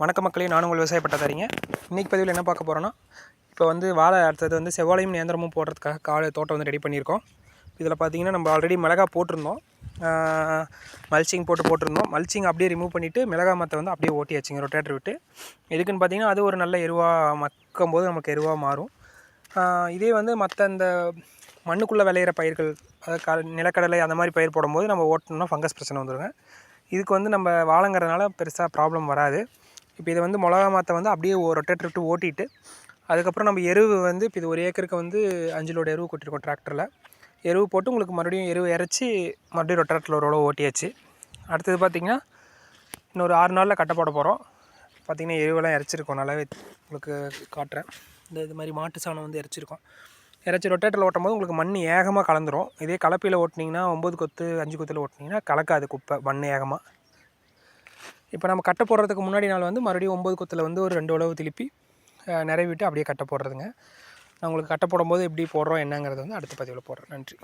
வணக்க மக்களே நானும் உங்கள் விவசாய பட்டதாரிங்க. இன்றைக்கி பதிவில் என்ன பார்க்க போகிறோன்னா இப்போ வந்து வாழை அடுத்தது வந்து செவ்வாழையும் நேந்திரமும் போடுறதுக்காக காடு தோட்டம் வந்து ரெடி பண்ணியிருக்கோம். இதில் பார்த்தீங்கன்னா நம்ம ஆல்ரெடி மிளகா போட்டிருந்தோம். மல்ச்சிங் போட்டு போட்டிருந்தோம். மல்ச்சிங் அப்படியே ரிமூவ் பண்ணிவிட்டு மிளகா மத்தை வந்து அப்படியே ஓட்டியாச்சுங்க ரொட்டேட்டர் விட்டு. எதுக்குன்னு பார்த்தீங்கன்னா அது ஒரு நல்ல எருவாக மக்கும் போது நமக்கு எருவாக மாறும். இதே வந்து மற்ற இந்த மண்ணுக்குள்ளே விளையிற பயிர்கள் அதாவது க நிலக்கடலை அந்த மாதிரி பயிர் போடும்போது நம்ம ஓட்டணும்னா ஃபங்கஸ் பிரச்சனை வந்துடுங்க இதுக்கு வந்து நம்ம வாழங்கிறதுனால பெருசாக ப்ராப்ளம் வராது. இப்போ இதை வந்து மிளகா மாற்ற வந்து அப்படியே ஒரு ரொட்டேட்டர் விட்டு ஓட்டிட்டு அதுக்கப்புறம் நம்ம எருவு வந்து இப்போ இது ஒரு ஏக்கருக்கு வந்து அஞ்சு லோடு எருவு கொட்டிருக்கோம் டிராக்டரில். எருவு போட்டு உங்களுக்கு மறுபடியும் எருவு இறச்சி மறுபடியும் ரொட்டேட்டரில் ஒரு ஓட்டியாச்சு. அடுத்தது பார்த்திங்கன்னா இன்னொரு ஆறு நாளில் கட்டை போட போகிறோம் பார்த்திங்கன்னா எருவெல்லாம் இறச்சிருக்கோம். நல்லாவே உங்களுக்கு காட்டுறேன். இந்த இது மாதிரி மாட்டு சாணம் வந்து இறச்சிருக்கோம். இறச்சி ரொட்டேட்டரில் ஓட்டும் போது உங்களுக்கு மண் ஏகமாக கலந்துரும். இதே கலப்பையில் ஓட்டினீங்கன்னா ஒம்பது கொத்து அஞ்சு கொத்தில் ஓட்டினீங்கன்னா கலக்காது குப்பை மண் ஏகமாக இப்போ நம்ம கட்டை போடுறதுக்கு முன்னாடி நாள் வந்து மறுபடியும் ஒம்பது கொத்தில் வந்து ஒரு ரெண்டு உழவு திருப்பி நிறைவிட்டு அப்படியே கட்டை போடுறதுங்க. நான் உங்களுக்கு கட்டை போடும்போது எப்படி போடுறோம் என்னங்கிறது வந்து அடுத்த பதிவில் போடுறேன். நன்றி.